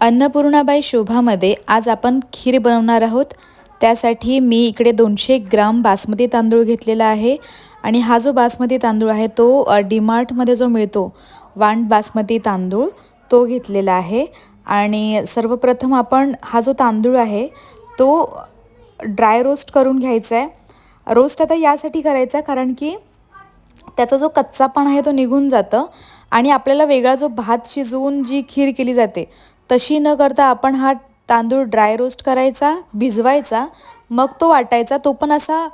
अन्नपूर्णाबाई शोभामध्ये आज आपण खीर बनवणार आहोत. त्यासाठी मी इकडे दोनशे ग्राम बासमती तांदूळ घेतलेला आहे आणि हा जो बासमती तांदूळ आहे तो डीमार्टमध्ये जो मिळतो वांड बासमती तांदूळ तो घेतलेला आहे. आणि सर्वप्रथम आपण हा जो तांदूळ आहे तो ड्राय रोस्ट करून घ्यायचा आहे. रोस्ट आता यासाठी करायचा आहे कारण की त्याचा जो कच्चापण आहे तो निघून जातं आणि आपल्याला वेगळा जो भात शिजवून जी खीर केली जाते तशी न करता आपण हा तांदूळ ड्राय रोस्ट करायचा भिजवायचा मग तो वाटायचा. तो पण असा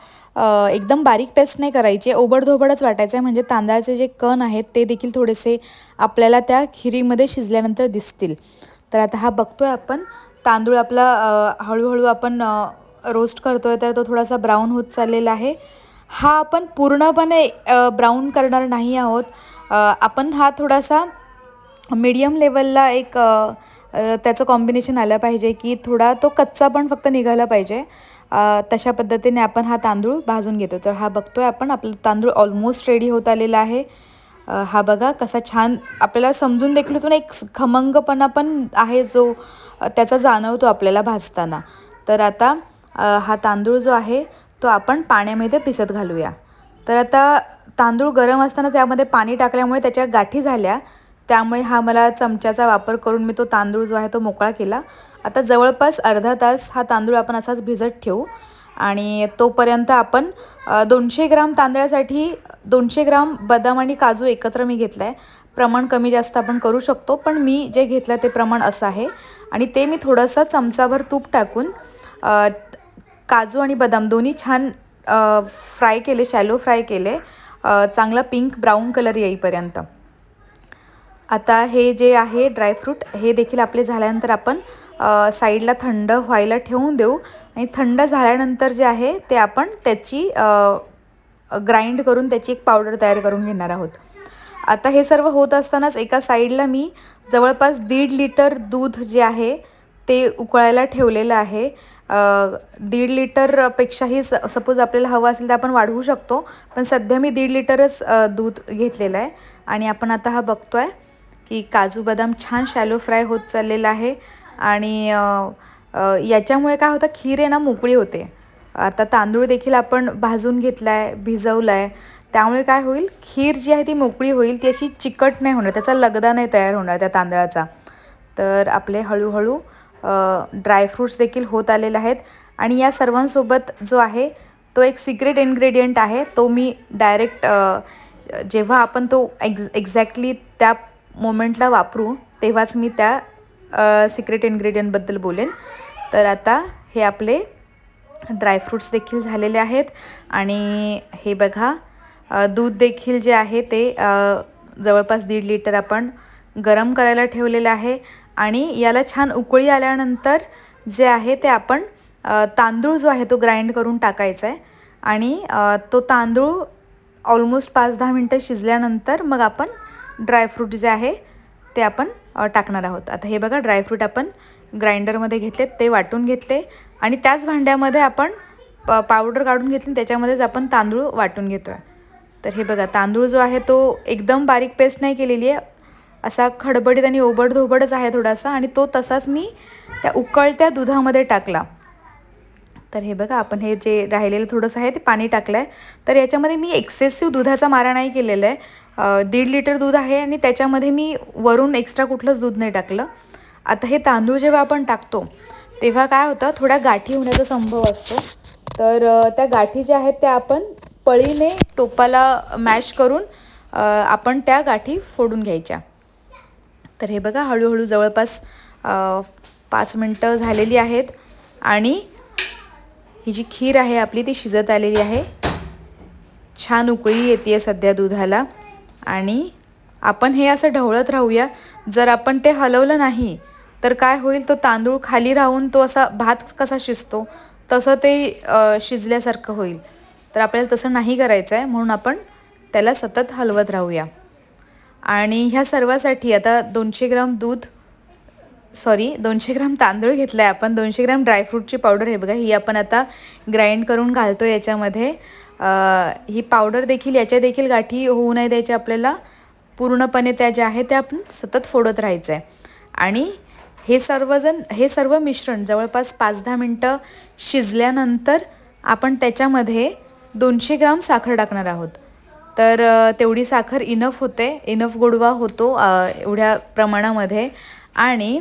एकदम बारीक पेस्ट नाही करायची. ओबडधोबडच वाटायचं. आहे म्हणजे तांदळाचे जे कण आहेत ते देखील थोडेसे आपल्याला त्या खिरीमध्ये शिजल्यानंतर दिसतील. तर आता हा बघतोय आपण. तांदूळ आपला हळूहळू आपण रोस्ट करतोय तर तो थोडासा ब्राऊन होत चाललेला आहे. हा आपण पूर्णपणे ब्राऊन करणार नाही आहोत. आपण हा थोडासा मीडियम लेवलला एक त्याचं कॉम्बिनेशन आलं पाहिजे की थोडा तो कच्चा पण फक्त निघाला पाहिजे. तशा पद्धतीने आपण हा तांदूळ भाजून घेतो. तर हा बघतोय आपण आपला तांदूळ ऑलमोस्ट रेडी होत आलेला आहे. हा बघा कसा छान आपल्याला समजून देखील होतो ना एक खमंगपणा पण आहे जो त्याचा जाणवतो आपल्याला भाजताना. तर आता हा तांदूळ जो आहे तो आपण पाण्यामध्ये पिसत घालूया. तर आता तांदूळ गरम असताना त्यामध्ये पाणी टाकल्यामुळे त्याच्या गाठी झाल्या. त्यामुळे हा मला चमच्याचा वापर करून मी तो तांदूळ जो आहे तो मोकळा केला. आता जवळपास अर्धा तास हा तांदूळ आपण असाच भिजत ठेवू. आणि तोपर्यंत आपण दोनशे ग्राम तांदळासाठी दोनशे ग्राम बदाम आणि काजू एकत्र मी घेतला आहे प्रमाण कमी जास्त आपण करू शकतो पण मी जे घेतलं ते प्रमाण असं आहे. आणि ते मी थोडंसं चमचाभर तूप टाकून काजू आणि बदाम दोन्ही छान फ्राय केले शॅलो फ्राय केले. चांगला पिंक ब्राऊन कलर येईपर्यंत. आता हे जे आहे ड्रायफ्रूट हे देखील आपले झाल्यानंतर आपण साईडला थंड व्हायला ठेवून देऊ. आणि थंड झाल्यानंतर जे आहे ते आपण त्याची ग्राइंड करून त्याची एक पावडर तयार करून घेणार आहोत. आता हे सर्व होत असतानाच एका साईडला मी जवळपास दीड लिटर दूध जे आहे ते उकळायला ठेवलेलं आहे. दीड लिटरपेक्षाही स सपोज आपल्याला हवं असेल तर आपण वाढवू शकतो पण सध्या मी दीड लिटरच दूध घेतलेलं आहे. आणि आपण आता हा बघतो आहे की काजू बदाम छान शॅलो फ्राय होत चाललेला आहे. आणि याच्यामुळे काय होतं खीर आहे ना मोकळी होते. आता तांदूळ देखील आपण भाजून घेतला आहे भिजवला आहे त्यामुळे काय होईल खीर जी आहे ती मोकळी होईल ती अशी चिकट नाही होणार त्याचा लगदा नाही तयार होणार त्या तांदळाचा. तर आपले हळूहळू ड्रायफ्रूट्स देखील होत आलेले आहेत. आणि या सर्वांसोबत जो आहे तो एक सिक्रेट इन्ग्रेडियंट आहे. तो मी डायरेक्ट जेव्हा आपण तो एक्झ एक्झॅक्टली त्या मोमेंटला वापरू तेव्हाच मी त्या सिक्रेट इन्ग्रेडियंटबद्दल बोलेन. तर आता हे आपले ड्रायफ्रूट्स देखील झालेले आहेत आणि हे बघा दूध देखील जे आहे ते जवळपास दीड लिटर आपण गरम करायला ठेवलेलं आहे आणि याला छान उकळी आल्यानंतर जे आहे ते आपण तांदूळ जो आहे तो ग्राइंड करून टाकायचा आहे आणि तो तांदूळ ऑलमोस्ट पाच दहा मिनटं शिजल्यानंतर मग आपण ड्रायफ्रूट जे आहे ते आपण टाकणार आहोत. आता हे बघा ड्रायफ्रूट आपण ग्राइंडरमध्ये घेतलेत ते वाटून घेतले आणि त्याच भांड्यामध्ये आपण प पावडर काढून घेतली त्याच्यामध्येच आपण तांदूळ वाटून घेतो आहे तर हे बघा तांदूळ जो आहे तो एकदम बारीक पेस्ट नाही केलेली आहे. असा खडबडीत आणि ओबडधोबडच आहे थोडासा आणि तो तसाच मी त्या उकळत्या दुधामध्ये टाकला. तर हे बघा आपण हे जे राहिलेलं थोडंसं आहे ते पाणी टाकलं आहे तर याच्यामध्ये मी एक्सेसिव्ह दुधाचा मारा नाही केलेला आहे. दीड लिटर दूध आहे आणि त्याच्यामध्ये मी वरून एक्स्ट्रा कुठलंच दूध नाही टाकलं. आता हे तांदूळ जेव्हा आपण टाकतो तेव्हा काय होतं थोड्या गाठी होण्याचा संभव असतो. तर त्या गाठी ज्या आहेत त्या आपण पळीने टोपाला मॅश करून आपण त्या गाठी फोडून घ्यायच्या. तर हे बघा हळूहळू जवळपास पाच मिनटं झालेली आहेत आणि ही जी खीर आहे आपली ती शिजत आलेली आहे. छान उकळी येते सध्या दुधाला. आणि आपण हे असं ढवळत राहूया. जर आपण ते हलवलं नाही तर काय होईल? तो तांदूळ खाली राहून तो असा भात कसा शिजतो? तसं ते शिजल्यासारखं होईल. तर आपल्याला तसं नाही करायचं आहे म्हणून आपण त्याला सतत हलवत राहूया. आणि ह्या सर्वासाठी आता दोनशे ग्राम दूध सॉरी दोनशे ग्राम तांदूळ घेतला आहे आपण. दोनशे ग्राम ड्रायफ्रूटची पावडर हे बघा ही आपण आता ग्राइंड करून घालतो याच्यामध्ये. ही पावडर देखील याच्या देखील गाठी होऊ नाही द्यायची आपल्याला. पूर्णपणे त्या ज्या आहेत त्या आपण सतत फोडत राहायचं आहे आणि हे सर्वजण हे सर्व मिश्रण जवळपास पाच दहा मिनटं शिजल्यानंतर आपण त्याच्यामध्ये दोनशे ग्राम साखर टाकणार आहोत. तर तेवढी साखर इनफ होते इनफ गोडवा होतो एवढ्या प्रमाणामध्ये. आणि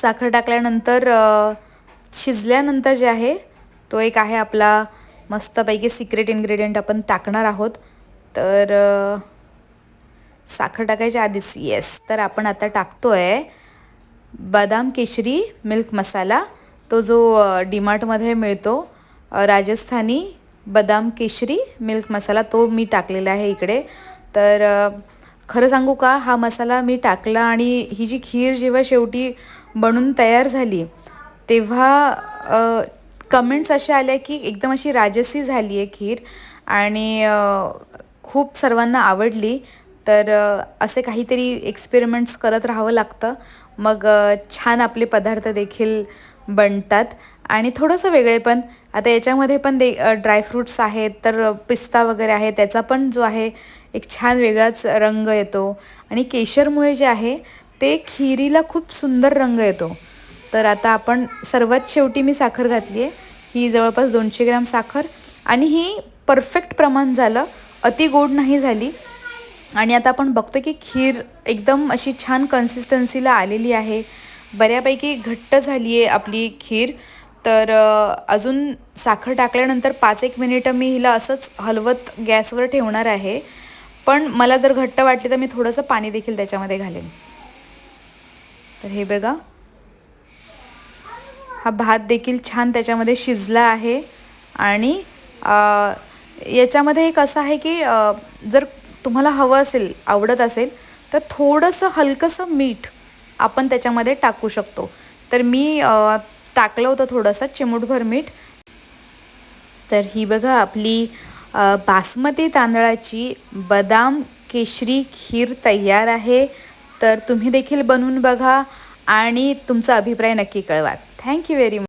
साखर टाकल्यानंतर शिजल्यानंतर जे आहे तो एक आहे आपला मस्तपैकी सिक्रेट इन्ग्रेडियंट आपण टाकणार आहोत. तर साखर टाकायच्या आधीच येस तर आपण आता टाकतो आहे बदाम केशरी मिल्क मसाला तो जो डीमार्टमध्ये मिळतो राजस्थानी बदाम केशरी मिल्क मसाला तो मी टाकलेला आहे इकडे. तर खरं सांगू का? हा मसाला मी टाकला आणि ही जी खीर जेव्हा शेवटी बनून तयार झाली तेव्हा कमेंट्स अशा आल्या की एकदम अशी राजसी झाली आहे खीर आणि खूप सर्वांना आवडली. तर असे काहीतरी एक्सपेरिमेंट्स करत राहावं लागतं. मग छान आपले पदार्थ देखील बनतात. आणि थोडंसं वेगळे पण. आता याच्यामध्ये पण दे ड्रायफ्रूट्स आहेत तर पिस्ता वगैरे आहे त्याचा पण जो आहे एक छान वेगळाच रंग येतो. आणि केशरमुळे जे आहे ते खिरीला खूप सुंदर रंग येतो. तर आता आपण सर्वात शेवटी मी साखर घातली आहे. ही जवळपास दोनशे ग्रॅम साखर आणि ही परफेक्ट प्रमाण झालं अति गोड नाही झाली. आणि आता आपण बघतो की खीर एकदम अशी छान कन्सिस्टन्सीला आलेली आहे. बऱ्यापैकी घट्ट झाली आहे आपली खीर. तर अजून साखर टाकल्यानंतर पाच एक मिनिटं मी हिला असंच हलवत गॅसवर ठेवणार आहे. पण मला जर घट्ट वाटली तर मी थोडंसं पाणी देखील त्याच्यामध्ये घालेन. तर हे बघा. हा भात देखील छान त्याच्यामध्ये शिजला आहे. आणि याच्यामध्ये एक असं आहे की जर तुम्हाला हवं असेल आवडत असेल तर थोडंसं हलकंसं मीठ आपण त्याच्यामध्ये टाकू शकतो. तर मी टाकलं होतं थोडंसं चिमूटभर मीठ. तर ही बघा आपली बासमती तांदळाची बदाम केशरी खीर तयार आहे. तर तुम्ही देखील बनवून बघा आणि तुमचा अभिप्राय नक्की कळवा. Thank you very much